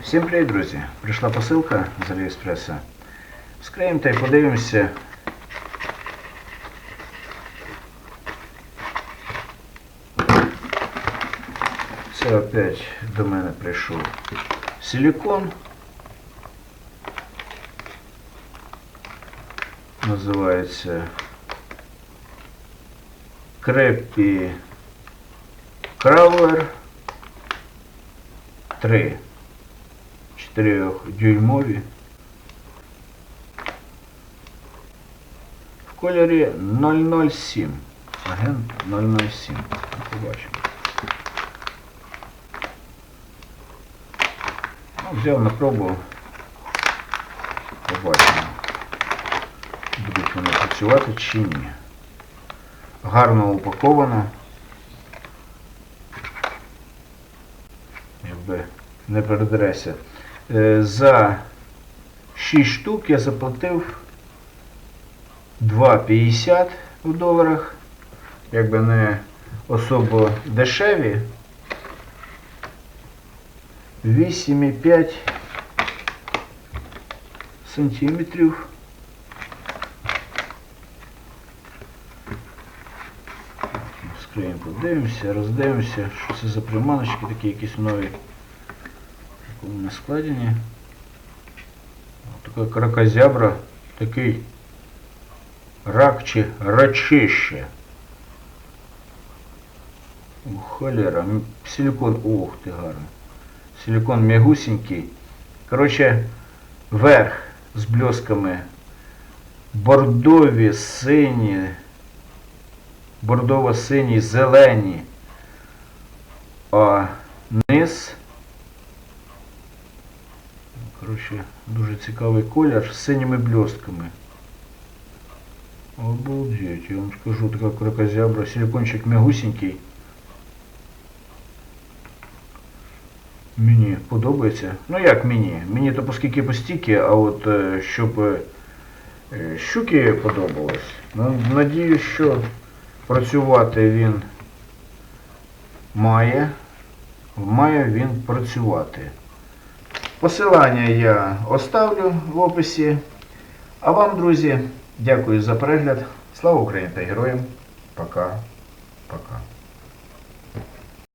Всім привіт, друзі! Прийшла посилка з Аліекспреса. Скриємо та й подивимося. Це опять до мене прийшов силикон. Називається Креппі Краулер 3. 4-дюймові. В кольорі 007. Агент 007. Побачимо. Ну, взяв на пробу. Побачимо. Будуть вони працювати чи ні. Гарно упаковано. Якби не передереся. Е, За 6 штук я заплатив 2,50 у доларах. Якби не особо дешеві. 8,5 сантиметрів. Скриємо, подивимося, роздивимося, що це за приманочки такі якісь нові. В такому складені. Така кракозябра, такий рак чи рачище. Холера, силикон, ох ти гарно. Силикон м'ягусенький. Коротше, верх з блесками бордові, сині, бордово-сині, зелені, а низ Коротше, дуже цікавий колір з синіми блістками. Обалдеть, я вам скажу, така крокозябра, силикончик мягусенький. Мені подобається. Ну як мені? Мені то оскільки постільки, а от е, щоб е, е, щуки подобалось. Ну, надію, що працювати він має. Має він працювати. Посилання я оставлю в описі. А вам, друзі, дякую за перегляд. Слава Україні та героям. Пока. Пока.